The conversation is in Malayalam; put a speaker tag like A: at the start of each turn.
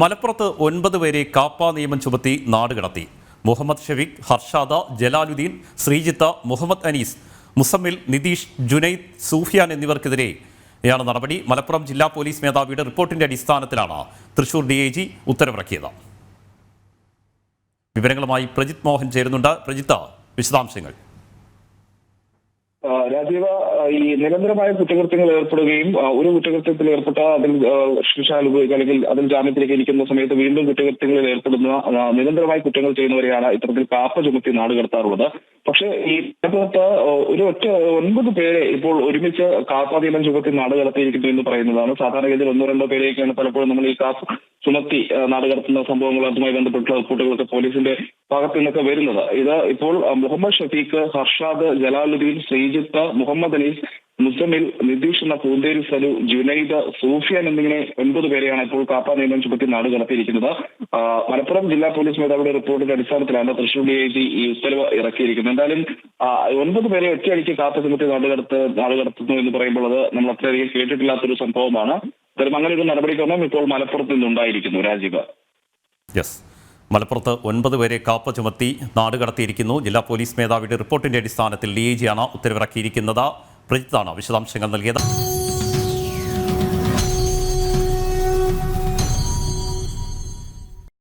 A: മലപ്പുറത്ത് ഒൻപത് പേരെ കാപ്പ നിയമം ചുമത്തി നാടുകടത്തി മുഹമ്മദ് ഷെഫീഖ് ഹർഷാദ ജലാലുദ്ദീൻ ശ്രീജിത്ത മുഹമ്മദ് അനീസ് മുസമ്മിൽ നിതീഷ് ജുനൈദ് സൂഫിയാൻ എന്നിവർക്കെതിരെയാണ് നടപടി. മലപ്പുറം ജില്ലാ പോലീസ് മേധാവിയുടെ റിപ്പോർട്ടിന്റെ അടിസ്ഥാനത്തിലാണ് തൃശൂർ ഡി ഐ ജി ഉത്തരവിറക്കിയത്. വിവരങ്ങളുമായി പ്രജിത് മോഹൻ ചേരുന്നുണ്ട്. പ്രജിത്ത വിശദാംശങ്ങൾ.
B: രാജീവ ഈ നിരന്തരമായ കുറ്റകൃത്യങ്ങൾ ഏർപ്പെടുകയും ഒരു കുറ്റകൃത്യത്തിൽ ഏർപ്പെട്ട അതിൽ ശിക്ഷ അനുഭവിക്കുക അല്ലെങ്കിൽ അതിൽ ജാമ്യത്തിലേക്ക് ഇരിക്കുന്ന സമയത്ത് വീണ്ടും കുറ്റകൃത്യങ്ങളിൽ ഏർപ്പെടുന്ന നിരന്തരമായ കുറ്റങ്ങൾ ചെയ്യുന്നവരെയാണ് ഇത്തരത്തിൽ കാപ്പ ചുമത്തി നാട് കടത്താറുള്ളത്. പക്ഷേ ഈ കേരളത്ത് ഒരു ഒറ്റ ഒൻപത് പേരെ ഇപ്പോൾ ഒരുമിച്ച് കാപ്പ നിയമം ചുമത്തി നാട് കടത്തിയിരിക്കുന്നു എന്ന് പറയുന്നതാണ്. സാധാരണഗതിയിൽ ഒന്നോ രണ്ടോ പേരെയൊക്കെയാണ് പലപ്പോഴും നമ്മൾ ഈ കാപ്പ ചുമത്തി നാടുകടത്തുന്ന സംഭവങ്ങളുമായി ബന്ധപ്പെട്ട റിപ്പോർട്ടുകളൊക്കെ പോലീസിന്റെ ഭാഗത്തു നിന്നൊക്കെ വരുന്നത്. ഇത് ഇപ്പോൾ മുഹമ്മദ് ഷഫീഖ് ഹർഷാദ് ജലാലുദ്ദീൻ ശ്രീജിത്ത് മുഹമ്മദ് അനീസ് മുസമിൽ നിതീഷ് എന്ന പൂന്തേരി സലു ജുനൈദ് സൂഫിയാൻ എന്നിങ്ങനെ ഒൻപത് പേരെയാണ് ഇപ്പോൾ കാപ്പാ നിയമം ചുമത്തി നാട് കടത്തിയിരിക്കുന്നത് മലപ്പുറം ജില്ലാ പോലീസ് മേധാവിയുടെ റിപ്പോർട്ടിന്റെ അടിസ്ഥാനത്തിലാണ് തൃശൂർ ഡി ഐ ജി ഈ ഉത്തരവ് ഇറക്കിയിരിക്കുന്നത്. എന്തായാലും ഒൻപത് പേരെ ഒറ്റയടിക്ക് കാപ്പ ചുമത്തി നാട് കടത്ത് നാട് കടത്തുന്നു എന്ന് പറയുമ്പോൾ അത് നമ്മൾ അത്രയധികം കേട്ടിട്ടില്ലാത്തൊരു സംഭവമാണ്. എന്തായാലും അങ്ങനെ ഒരു നടപടിക്രമം ഇപ്പോൾ മലപ്പുറത്ത് നിന്നുണ്ടായിരിക്കുന്നു രാജീവ്.
A: യെസ് മലപ്പുറത്ത് ഒൻപത് പേരെ കാപ്പ ചുമത്തി നാട് കടത്തിയിരിക്കുന്നു. ജില്ലാ പോലീസ് മേധാവിയുടെ റിപ്പോർട്ടിന്റെ അടിസ്ഥാനത്തിൽ ഡി ഐ ജിയാണ് ഉത്തരവിറക്കിയിരിക്കുന്നത്. പ്രജിത്താണ് വിശദാംശങ്ങൾ നൽകിയത്.